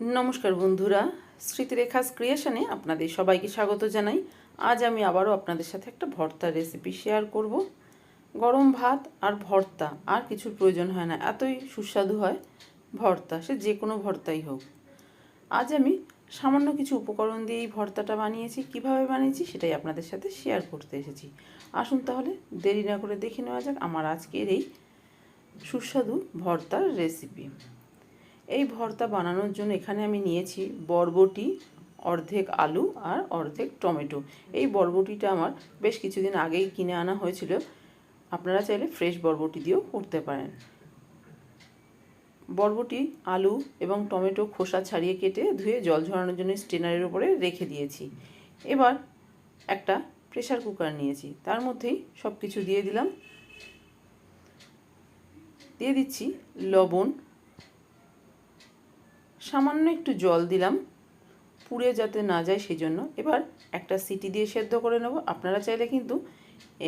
নমস্কার বন্ধুরা, স্মৃতিরেখাস ক্রিয়েশনে আপনাদের সবাইকে স্বাগত জানাই। আজ আমি আবারও আপনাদের সাথে একটা ভর্তার রেসিপি শেয়ার করব। গরম ভাত আর ভর্তা, আর কিছুর প্রয়োজন হয় না, এতই সুস্বাদু হয় ভর্তা, সে যে কোনো ভর্তাই হোক। আজ আমি সামান্য কিছু উপকরণ দিয়ে এই ভর্তাটা বানিয়েছি। কীভাবে বানিয়েছি সেটাই আপনাদের সাথে শেয়ার করতে এসেছি। আসুন তাহলে দেরি না করে দেখে নেওয়া যাক আমার আজকের এই সুস্বাদু ভর্তার রেসিপি এই ভর্তা বানানোর জন্য এখানে আমি নিয়েছি বরবটি, অর্ধেক আলু আর অর্ধেক টমেটো। এই বরবটিটা আমার বেশ কিছুদিন আগেই কিনে আনা হয়েছিল। আপনারা চাইলে ফ্রেশ বরবটি দিয়েও করতে পারেন। বরবটি, আলু এবং টমেটো খোসা ছাড়িয়ে কেটে ধুয়ে জল ঝরানোর জন্য স্টেনারের উপরে রেখে দিয়েছি। এবার একটা প্রেশার কুকার নিয়েছি। তার মধ্যেই সব কিছু দিয়ে দিলাম। দিয়ে দিচ্ছি লবণ সামান্য একটু জল দিলাম। পুড়ে যাতে না যায় সেই জন্য এবার একটা সিটি দিয়ে সেদ্ধ করে নেব। আপনারা চাইলে কিন্তু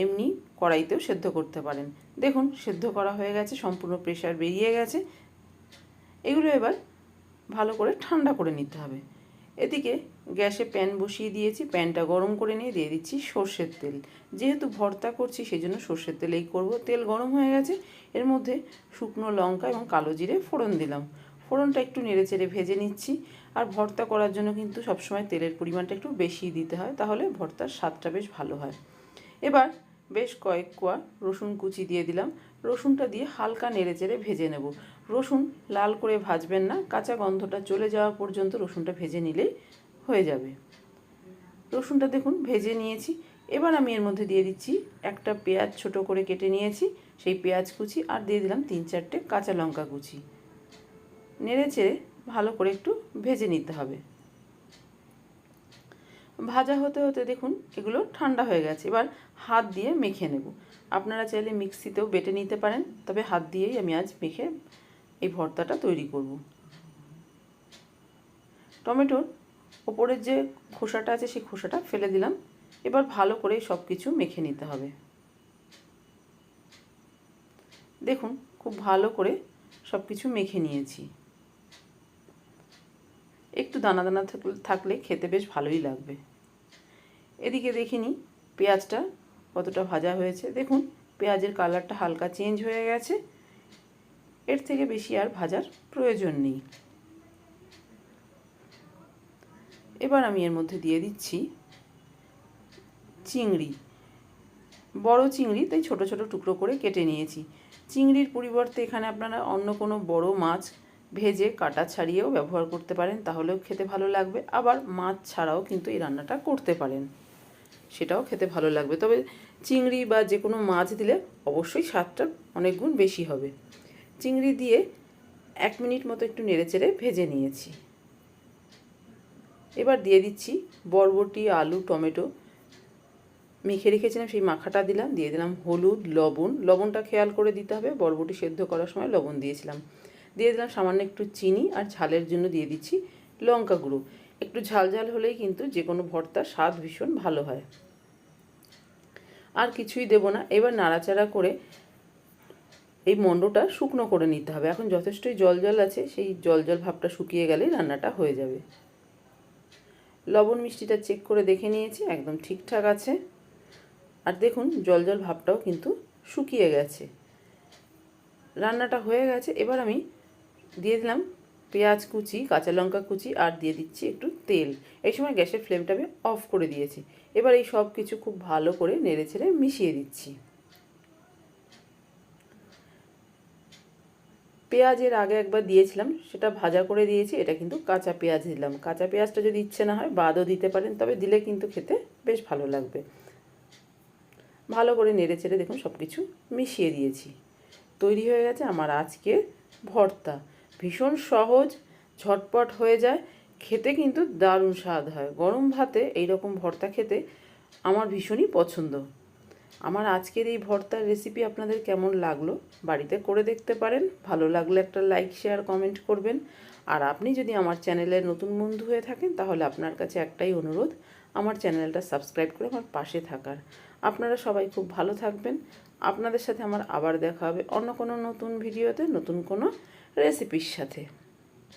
এমনি কড়াইতেও সেদ্ধ করতে পারেন। দেখুন, সেদ্ধ করা হয়ে গেছে, সম্পূর্ণ প্রেশার বেরিয়ে গেছে। এগুলো এবার ভালো করে ঠান্ডা করে নিতে হবে। এদিকে গ্যাসে প্যান বসিয়ে দিয়েছি। প্যানটা গরম করে নিয়ে দিয়ে দিচ্ছি সর্ষের তেল। যেহেতু ভর্তা করছি সেই জন্য সর্ষের তেলেই করব। তেল গরম হয়ে গেছে। এর মধ্যে শুকনো লঙ্কা এবং কালো জিরে ফোড়ন দিলাম। ফোড়নটা একটু নেড়ে চেড়ে ভেজে নিচ্ছি। আর ভর্তা করার জন্য কিন্তু সবসময় তেলের পরিমাণটা একটু বেশি দিতে হয়, তাহলে ভর্তার স্বাদটা বেশ ভালো হয়। এবার বেশ কয়েক কোয়া রসুন কুচি দিয়ে দিলাম। রসুনটা দিয়ে হালকা নেড়ে চেড়ে ভেজে নেব। রসুন লাল করে ভাজবেন না, কাঁচা গন্ধটা চলে যাওয়া পর্যন্ত রসুনটা ভেজে নিলেই হয়ে যাবে। রসুনটা দেখুন ভেজে নিয়েছি। এবার আমি এর মধ্যে দিয়ে দিচ্ছি একটা পেঁয়াজ ছোট করে কেটে নিয়েছি, সেই পেঁয়াজ কুচি, আর দিয়ে দিলাম তিন চারটে কাঁচা লঙ্কা কুচি। নেড়ে চেড়ে ভালো করে একটু ভেজে নিতে হবে। ভাজা হতে হতে দেখুন এগুলো ঠান্ডা হয়ে গেছে। এবার হাত দিয়ে মেখে নেব। আপনারা চাইলে মিক্সিতেও বেটে নিতে পারেন, তবে হাত দিয়েই আমি আজ মেখে এই ভর্তাটা তৈরি করব। টমেটোর ওপরের যে খোসাটা আছে সেই খোসাটা ফেলে দিলাম। এবার ভালো করে সব কিছু মেখে নিতে হবে। দেখুন খুব ভালো করে সব কিছু মেখে নিয়েছি। একটু দানা দানা থাকলে খেতে বেশ ভালোই লাগবে। এদিকে দেখিনি পেঁয়াজটা কতটা ভাজা হয়েছে। দেখুন, পেঁয়াজের কালারটা হালকা চেঞ্জ হয়ে গেছে। এর থেকে বেশি আর ভাজার প্রয়োজন নেই। এবার আমি এর মধ্যে দিয়ে দিচ্ছি চিংড়ি। বড় চিংড়ি, তাই ছোট ছোট টুকরো করে কেটে নিয়েছি। চিংড়ির পরিবর্তে এখানে আপনারা অন্য কোনো বড় মাছ ভেজে কাটা ছাড়িয়েও ব্যবহার করতে পারেন, তাহলেও খেতে ভালো লাগবে। আবার মাছ ছাড়াও কিন্তু এই রান্নাটা করতে পারেন। সেটাও খেতে ভালো লাগবে। তবে চিংড়ি বা যে কোনো মাছ দিলে অবশ্যই স্বাদটা অনেক গুণ বেশি হবে। চিংড়ি দিয়ে এক মিনিট মতো একটু নেড়েচেড়ে ভেজে নিয়েছি। এবার দিয়ে দিচ্ছি বরবটি, আলু, টমেটো। মেখে রেখেছিলাম, সেই মাখাটা দিলাম, দিয়ে দিলাম হলুদ, লবণ। লবণটা খেয়াল করে দিতে হবে। বরবটি সেদ্ধ করার সময় লবণ দিয়েছিলাম। দিয়ে দিলাম সামান্য একটু চিনি আর ঝালের জন্য দিয়ে দিচ্ছি লঙ্কা গুঁড়ো। একটু ঝাল ঝাল হলেই কিন্তু যে কোনো ভর্তার স্বাদ ভীষণ ভালো হয়। আর কিছুই দেব না। এবার নাড়াচাড়া করে এই মণ্ডটা শুকনো করে নিতে হবে। এখন যথেষ্টই জল জল আছে, সেই জল জল ভাবটা শুকিয়ে গেলেই রান্নাটা হয়ে যাবে। লবণ মিষ্টিটা চেক করে দেখে নিয়েছি, একদম ঠিকঠাক আছে। আর দেখুন, জল জল ভাবটাও কিন্তু শুকিয়ে গেছে। রান্নাটা হয়ে গেছে। এবার আমি দিয়ে দিলাম পেঁয়াজ কুচি, কাঁচা লঙ্কা কুচি আর দিয়ে দিচ্ছি একটু তেল। এই সময় গ্যাসের ফ্লেমটা আমি অফ করে দিয়েছি। এবার এই সব কিছু খুব ভালো করে নেড়ে ছেড়ে মিশিয়ে দিচ্ছি। পেঁয়াজের আগে একবার দিয়েছিলাম, সেটা ভাজা করে দিয়েছি, এটা কিন্তু কাঁচা পেঁয়াজ দিলাম। কাঁচা পেঁয়াজটা যদি ইচ্ছে না হয়, বাদও দিতে পারেন, তবে দিলে কিন্তু খেতে বেশ ভালো লাগবে। ভালো করে নেড়ে চেড়ে দেখুন সব কিছু মিশিয়ে দিয়েছি। তৈরি হয়ে গেছে আমার আজকে ভর্তা। ভীষণ সহজ, ঝটপট হয়ে যায়। খেতে কিন্তু দারুণ স্বাদ হয়। গরম ভাতে এই রকম ভর্তা খেতে আমার ভীষণই পছন্দ। আমার আজকের এই ভর্তার রেসিপি আপনাদের কেমন লাগল বাড়িতে করে দেখতে পারেন। ভালো লাগলে একটা লাইক শেয়ার কমেন্ট করবেন। আর আপনি যদি আমার চ্যানেলের নতুন বন্ধু হয়ে থাকেন, তাহলে আপনার কাছে একটাই অনুরোধ, আমার চ্যানেলটা সাবস্ক্রাইব করে আমার পাশে থাকার। আপনারা সবাই খুব ভালো থাকবেন। আপনাদের সাথে আমার আবার দেখা হবে অন্য কোনো নতুন ভিডিওতে নতুন কোনো রেসিপির সাথে।